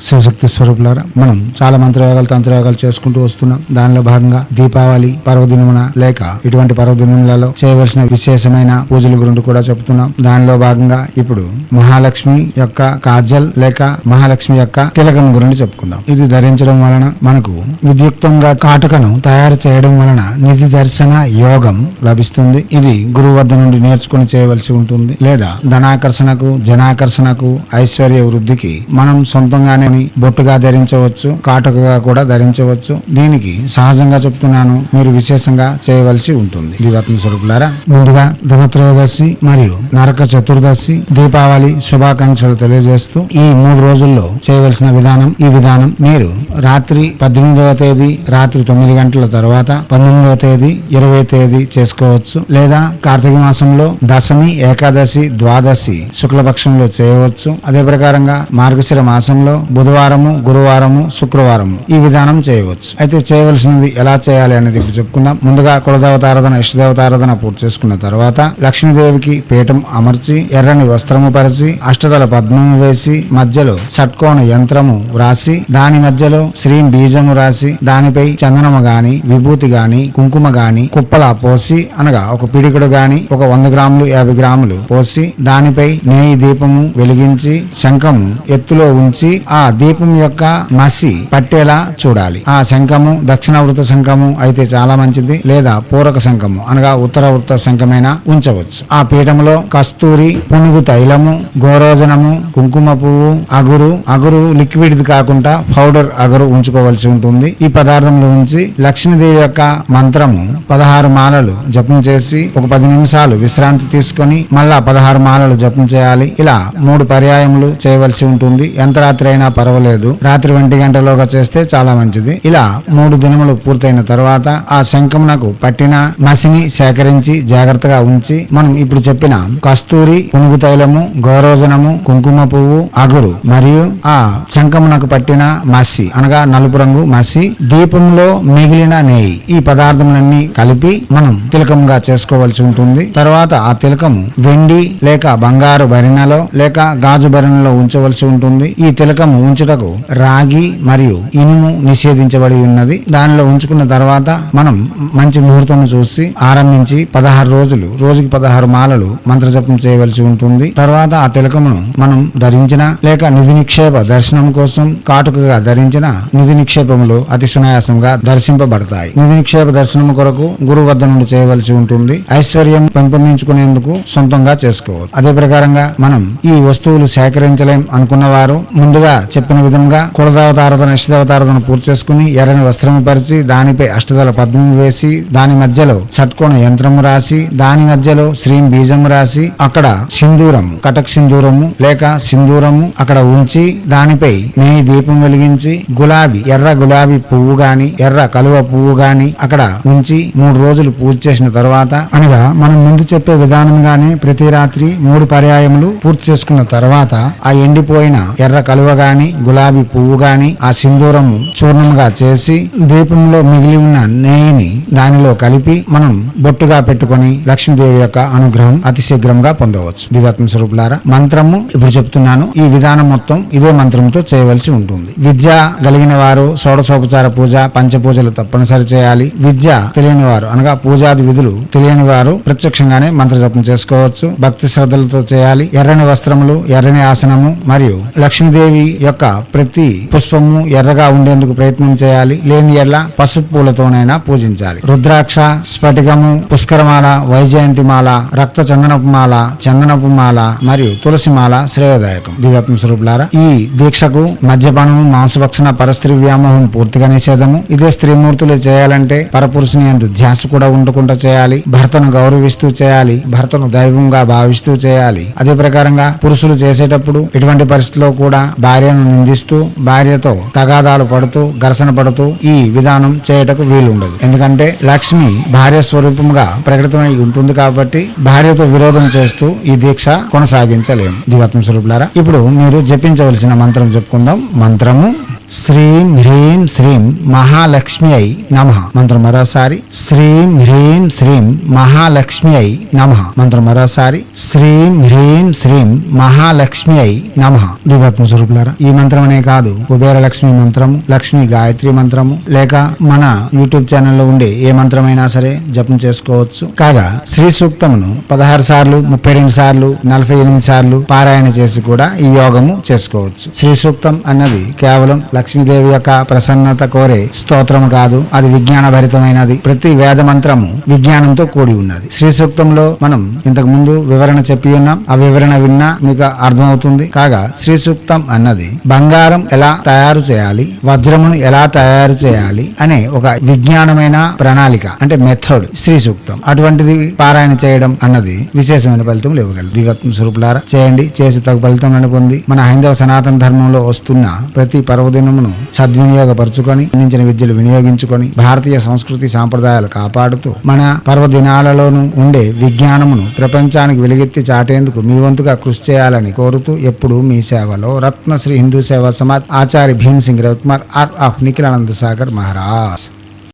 శివశక్తి స్వరూపులారా మనం చాలా మంత్రయోగాలు తంత్రయోగాలు చేసుకుంటూ వస్తున్నాం. దానిలో భాగంగా దీపావళి పర్వదినమున లేక ఇటువంటి పర్వదినములలో చేయవలసిన విశేషమైన పూజల గురించి కూడా చెప్తున్నాం. దానిలో భాగంగా ఇప్పుడు మహాలక్ష్మి యొక్క కాజల్ లేక మహాలక్ష్మి యొక్క తిలకం గురించి చెప్పుకుందాం. ఇది ధరించడం వలన మనకు విద్యుక్తంగా కాటుకను తయారు చేయడం వలన నిధి దర్శన యోగం లభిస్తుంది. ఇది గురువు వద్ద నుండి నేర్చుకుని చేయవలసి ఉంటుంది. లేదా ధనాకర్షణకు జనాకర్షణకు ఐశ్వర్య వృద్ధికి మనం సొంతంగానే బొట్టుగా ధరించవచ్చు కాటుకగా కూడా ధరించవచ్చు. దీనికి సహజంగా చెప్తున్నాను మీరు విశేషంగా చేయవలసి ఉంటుంది. దివాత్మ స్వరూపులారా ముందుగా ధనత్రయోదశి మరియు నరక చతుర్దశి దీపావళి శుభాకాంక్షలు తెలియజేస్తూ ఈ మూడు రోజుల్లో చేయవలసిన విధానం ఈ విధానం మీరు రాత్రి పద్దెనిమిదవ తేదీ రాత్రి తొమ్మిది గంటల తర్వాత పంతొమ్మిదవ తేదీ ఇరవై తేదీ చేసుకోవచ్చు. లేదా కార్తీక మాసంలో దశమి ఏకాదశి ద్వాదశి శుక్లపక్షంలో చేయవచ్చు. అదే ప్రకారంగా మార్గశిర మాసంలో బుధవారము గురువారము శుక్రవారము ఈ విధానం చేయవచ్చు. అయితే చేయవలసినది ఎలా చేయాలి అనేది ఇప్పుడు చెప్పుకుందాం. ముందుగా కులదేవతారాధన ఇష్టదేవతారాధన పూర్తి చేసుకున్న తర్వాత లక్ష్మీదేవికి పీఠం అమర్చి ఎర్రని వస్త్రము పరిచి అష్టదల పద్మము వేసి మధ్యలో షట్కోణ యంత్రము వ్రాసి దాని మధ్యలో శ్రీం బీజము రాసి దానిపై చందనము గాని విభూతి గాని కుంకుమ గాని కుప్పలా పోసి అనగా ఒక పిడికుడు గాని ఒక వంద గ్రాములు యాభై గ్రాములు పోసి దానిపై నేయి దీపము వెలిగించి శంఖము ఎత్తులో ఉంచి ఆ దీపం యొక్క మసి పట్టేలా చూడాలి. ఆ శంఖము దక్షిణ వృత శంఖము అయితే చాలా మంచిది. లేదా పూరక శంఖము అనగా ఉత్తర వృత శంఖమైనా ఉంచవచ్చు. ఆ పీఠములో కస్తూరి పునుగు తైలము గోరోజనము కుంకుమ పువ్వు అగురు అగురు లిక్విడ్ కాకుండా పౌడర్ అగురు ఉంచుకోవలసి ఉంటుంది. ఈ పదార్థంలో ఉంచి లక్ష్మీదేవి యొక్క మంత్రము పదహారు మాలలు జపం చేసి ఒక పది నిమిషాలు విశ్రాంతి తీసుకొని మళ్ళా పదహారు మాలలు జపం చేయాలి. ఇలా మూడు పర్యాయములు చేయవలసి ఉంటుంది. ఎంత రాత్రి అయినా పర్వాలేదు. రాత్రి ఒంటి గంటలోగా చేస్తే చాలా మంచిది. ఇలా మూడు దినములు పూర్తయిన తర్వాత ఆ శంఖమునకు పట్టిన మసిని సేకరించి జాగ్రత్తగా ఉంచి మనం ఇప్పుడు చెప్పిన కస్తూరి పునుగు తైలము గౌరోజనము కుంకుమ పువ్వు అగురు మరియు ఆ శంఖమునకు పట్టిన మసి అనగా నలుపు రంగు మసి దీపంలో మిగిలిన నెయ్యి. ఈ పదార్థములన్నీ కలిపి మనం తిలకంగా చేసుకోవాల్సి ఉంటుంది. తర్వాత ఆ తిలకము వెండి లేక బంగారు భరిణలో లేక గాజు భరిణలో ఉంచవలసి ఉంటుంది. ఈ తిలకము ఉంచుటకు రాగి మరియు ఇనుము నిషేధించబడి ఉన్నది. దానిలో ఉంచుకున్న తర్వాత మనం మంచి ముహూర్తం చూసి ఆరంభించి పదహారు రోజులు రోజుకి పదహారు మాలలు మంత్రజపం చేయవలసి ఉంటుంది. తర్వాత ఆ తిలకమును మనం ధరించిన లేక నిధి నిక్షేప దర్శనం కోసం కాటుకగా ధరించిన నిధి నిక్షేపములు అతి సునాయాసంగా దర్శింపబడతాయి. నిధి నిక్షేప దర్శనం కొరకు గురువు వద్ద నుండి చేయవలసి ఉంటుంది. ఐశ్వర్యం పెంపొందించుకునేందుకు సొంతంగా చేసుకోవచ్చు. అదే ప్రకారంగా మనం ఈ వస్తువులు సేకరించలేం అనుకున్న వారు ముందుగా చెప్పిన విధంగా కులదేవతారాధన ఇష్టదేవతారాధన పూర్తి చేసుకుని ఎర్రని వస్త్రము పరిచి దానిపై అష్టదల పద్మం వేసి దాని మధ్యలో షట్కోణ యంత్రము రాసి దాని మధ్యలో శ్రీం బీజము రాసి అక్కడ సింధూరము కటక్ సింధూరము లేక సింధూరము అక్కడ ఉంచి దానిపై నెయ్యి దీపం వెలిగించి గులాబీ ఎర్ర గులాబీ పువ్వు గాని ఎర్ర కలువ పువ్వు గాని అక్కడ ఉంచి మూడు రోజులు పూజ చేసిన తర్వాత అనగా మనం ముందు చెప్పే విధానంగానే ప్రతి రాత్రి మూడు పర్యాయములు పూర్తి చేసుకున్న తర్వాత ఆ ఎండిపోయిన ఎర్ర కలువ గాని గులాబీ పువ్వు గాని ఆ సింధూరము చూర్ణముగా చేసి దీపంలో మిగిలి ఉన్న నెయ్యిని దానిలో కలిపి మనం బొట్టుగా పెట్టుకొని లక్ష్మీదేవి యొక్క అనుగ్రహం అతి శీఘ్రంగా పొందవచ్చు. దివాత్మ స్వరూపులారా మంత్రము ఇప్పుడు చెప్తున్నాను. ఈ విధానం మొత్తం ఇదే మంత్రంతో చేయవలసి ఉంటుంది. విద్య కలిగిన వారు షోడశోపచార పూజ పంచపూజలు తప్పనిసరి చేయాలి. విద్య తెలియని వారు అనగా పూజాది విధులు తెలియని వారు ప్రత్యక్షంగానే మంత్ర జపం చేసుకోవచ్చు. భక్తి శ్రద్ధలతో చేయాలి. ఎర్రని వస్త్రములు ఎర్రని ఆసనము మరియు లక్ష్మీదేవి యొక్క ప్రతి పుష్పము ఎర్రగా ఉండేందుకు ప్రయత్నం చేయాలి. లేని ఎర్ల పసుపు పూలతోనైనా పూజించాలి. రుద్రాక్ష స్ఫటికము పుష్కరమాల వైజయంతి మాల రక్త చందనపు మాల చందనపు మాల మరియు తులసి మాల శ్రేయోదాయకం. దివ్యాత్మ స్వరూపులారా ఈ దీక్షకు మద్యపానము మాంసభక్షణ పరస్త్రీ వ్యామోహం పూర్తిగా నిషేధము. ఇదే స్త్రీమూర్తులు చేయాలంటే పరపురుషుని ఎందు ధ్యాస కూడా ఉండకుండా చేయాలి. భర్తను గౌరవిస్తూ చేయాలి. భర్తను దైవంగా భావిస్తూ చేయాలి. అదే ప్రకారంగా పురుషులు చేసేటప్పుడు ఎటువంటి పరిస్థితిలో కూడా భార్య భార్యను నిందిస్తూ భార్యతో తగాదాలు పడుతూ ఘర్షణ పడుతూ ఈ విధానం చేయటకు వీలు ఉండదు ఎందుకంటే లక్ష్మి భార్య స్వరూపంగా ప్రకటితమై ఉంటుంది కాబట్టి భార్యతో విరోధం చేస్తూ ఈ దీక్ష కొనసాగించలేము. దివాత్మ స్వరూపులారా ఇప్పుడు మీరు జపించవలసిన మంత్రం చెప్పుకుందాం మంత్రము శ్రీం హ్రీం శ్రీం మహాలక్ష్మి అయి నమ. మంత్రం మరోసారి. శ్రీం హ్రీం శ్రీం మహాలక్ష్మి అయి నమ. మంత్రం మరోసారి. శ్రీం హ్రీం శ్రీం మహాలక్ష్మి అయి నమ. దివాత్మ స్వరూపులారా ఈ మంత్రం అనే కాదు కుబేర లక్ష్మి మంత్రము లక్ష్మి గాయత్రి మంత్రము లేక మన యూట్యూబ్ ఛానల్లో ఉండే ఏ మంత్రమైనా సరే జపం చేసుకోవచ్చు. కాగా శ్రీ సూక్తమును పదహారు సార్లు ముప్పై రెండు సార్లు నలభై ఎనిమిది సార్లు పారాయణ చేసి కూడా ఈ యోగము చేసుకోవచ్చు. శ్రీ సూక్తం అన్నది కేవలం లక్ష్మీదేవి యొక్క ప్రసన్నత కోరే స్తోత్రము కాదు అది విజ్ఞాన భరితమైనది ప్రతి వేద మంత్రము విజ్ఞానంతో కూడి ఉన్నది. శ్రీ సూక్తంలో మనం ఇంతకు ముందు వివరణ చెప్పి ఉన్నాం. ఆ వివరణ విన్నా మీకు అర్థమవుతుంది. కాగా శ్రీ సూక్తం అన్నది బంగారం ఎలా తయారు చేయాలి వజ్రమును ఎలా తయారు చేయాలి అనే ఒక విజ్ఞానమైన ప్రణాళిక అంటే మెథడ్ శ్రీ సూక్తం అటువంటిది పారాయణ చేయడం అన్నది విశేషమైన ఫలితం ఇవ్వగలదు. దివత్వం స్వరూపులారా చేయండి. చేసి తగు ఫలితం పొంది మన హైందవ సనాతన ధర్మంలో వస్తున్న ప్రతి పర్వదినమును సద్వినియోగపరుచుకొని అందించిన విద్యలు వినియోగించుకొని భారతీయ సంస్కృతి సాంప్రదాయాలు కాపాడుతూ మన పర్వదినాలలోనూ ఉండే విజ్ఞానమును ప్రపంచానికి వెలుగెత్తి చాటేందుకు మీ వంతుగా కృషి చేయాలని కోరుతూ ఎప్పుడు మీ సేవలో రత్నశ్రీ హిందూ సేవా సమాజ్ ఆచార్య భీమ్ సింగ్ రవికుమార్ ఆర్ ఆఫ్ నిఖిలానంద సాగర్ మహారాజ్.